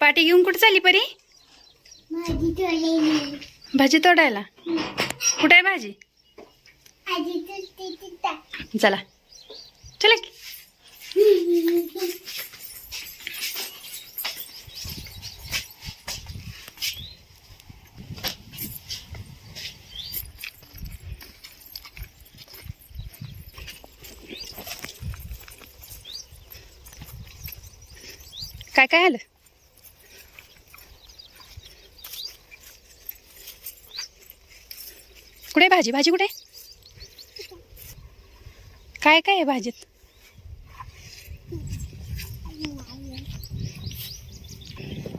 पाठी घेऊन कुठे चालली परी? भाजी तोडायला. कुठे आहे भाजी? चला. चला की. काय काय आलं? कुठे आहे भाजी? भाजी कुठे काय काय आहे भाजीत?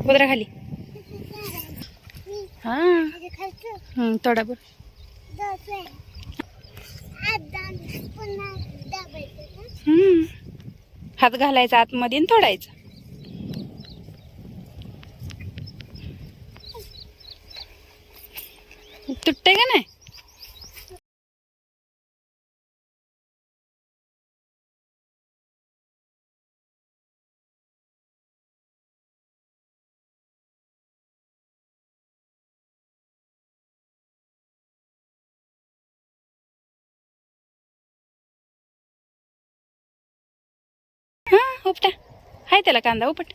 उतरा खाली. हा. थोडा बर हात घालायचा आतमध्ये थोडायचा. तुटते का नाही? उपटा. हाय त्याला कांदा उपट.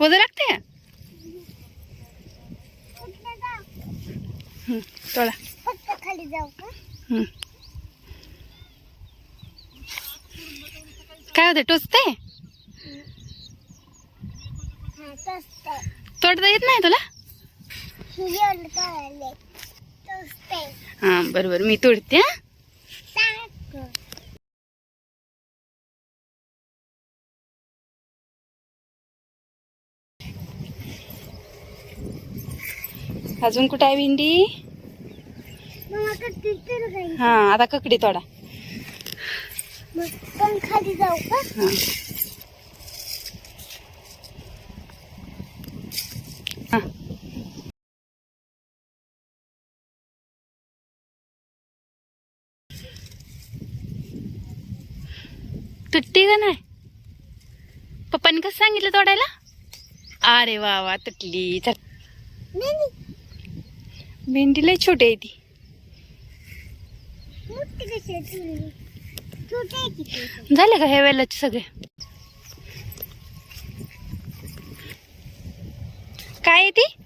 वजन लागते तोडा. खाली जाऊ का. काय होते टोचते हा तोडता येत नाही तुला? हा बरोबर. मी तोडते अजून कुठं आहे भेंडी? हा आता ककडी तोडा. मग पण खाली जाऊ का? का नाही? पप्पाने कसं सांगितलं तोडायला? अरे वा वा तुटली. चल. भेंडी लय छोटी आहे ती. झाले का हे वेळेचे सगळे? काय आहे ती?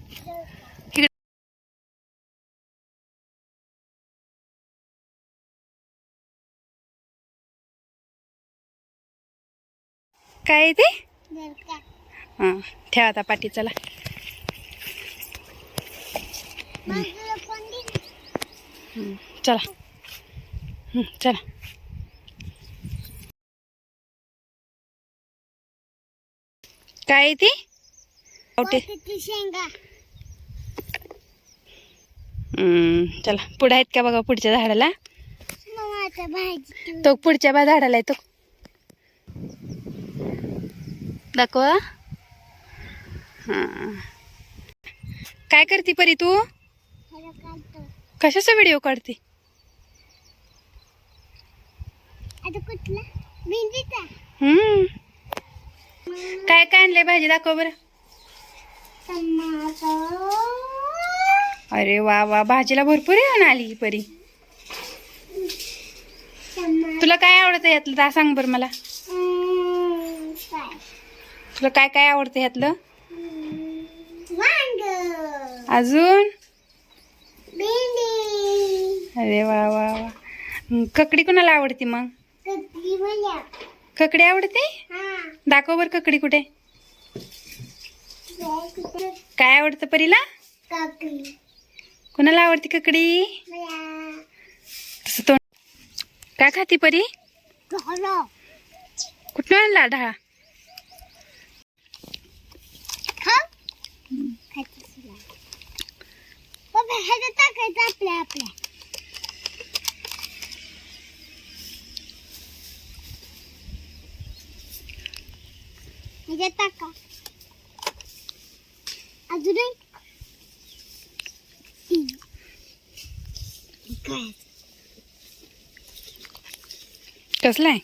काय ती? हा ठेवा आता पाठी चला. चला. चला. काय ती? शेंगा. हम्म, चला. पुढे आहेत का बघा पुढच्या झाडाला. तो पुढच्या बा झाडाला आहे तो. दाखवा. हा. काय करते परी तू? कशाचा व्हिडिओ काढते? हम्म. काय काय आणलंय भाजी? दाखव बरं. अरे वा वा. भाजीला भरपूर येऊन आली परी. तुला काय आवडतं यातलं? सांग बरं मला. तुला काय काय आवडतं यातलं हम्म, वांग. अजून? अरे वा वा वा. ककडी कुणाला आवडते मग? ककडी आवडते? हा. दाखव बरं ककडी कुठे. काय आवडतं परीला? काकडी. कुणाला आवडते ककडी? तसं काय खाती परी? झालं. कुठं आणला ढाळा ह्याच्यात टाकायचं आपल्या आपल्या ह्याच्यात टाका अजून एक. हम्म. काय कसला आहे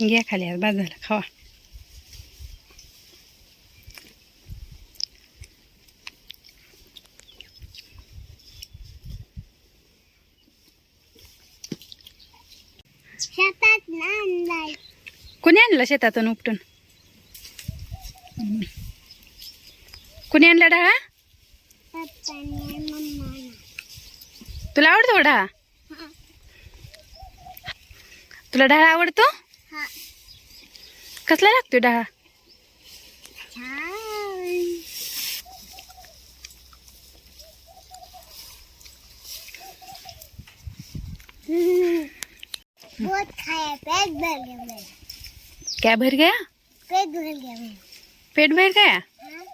घ्या खाली आज बाद खावा कुणी आणला शेतातून उपटून? कुणी आणला डाळा तुला आवडतो डाळा तुला डाळा आवडतो? कसला लागतो डाळा बहुत खाया पेट भर गया क्या भर गया? पेट भर गया पेट भर गया? हाँ?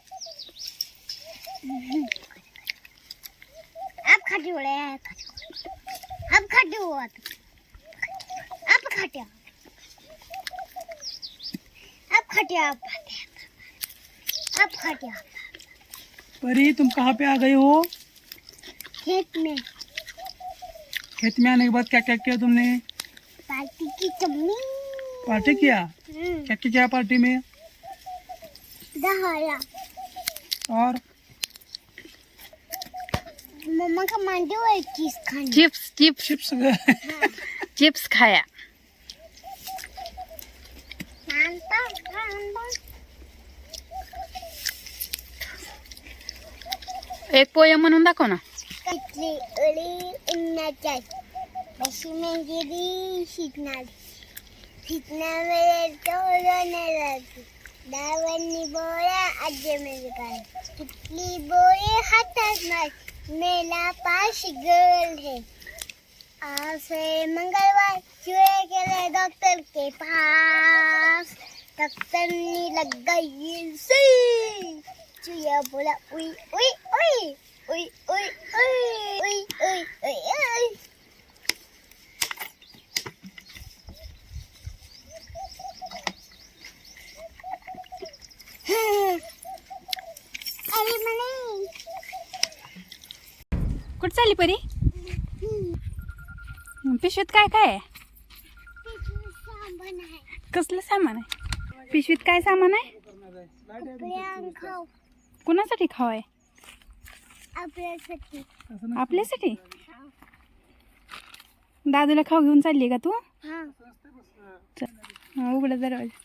अब खाते हो रहे हैं। अब हो अब खाते अब हो अब हो खाते परी तुम कहाँ पे आ गई हो? खेत में। खेत में आने के बाद क्या क्या किया तुमने? पार्टी की चमनी। Party KIA? चक्की क्या पार्टी में? और? मम्मा का मांडी हुआ चीज खाने? Chips chips. चिप्स हाँ। चिप्स खाया। एक पोया म्हणून दाखव ना. उन्हाची अशी मेहंदी शिकणार. शिकण्यावेळे तोरण डावांनी बोळ्या आजी म्हणजे काय कितली बोळे हातात नाही मेला पाश गल हे आज है मंगलवार चुए केले डॉक्टर के पास डॉक्टरनी ने लग गई सी चुया बोला उई उई उई उई उई उई उई उई उई उई अरे मने कुठं चालली परी? पिशवीत काय काय कसलं सामान आहे? पिशवीत काय सामान आहे? कुणासाठी खाव आहे? आपल्यासाठी? आपल्यासाठी दादूला खाऊ घेऊन चालली का तू? उघडा दरवाजा.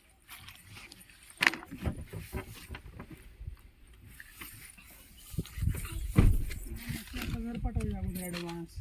पटायला अगोदर ॲडव्हान्स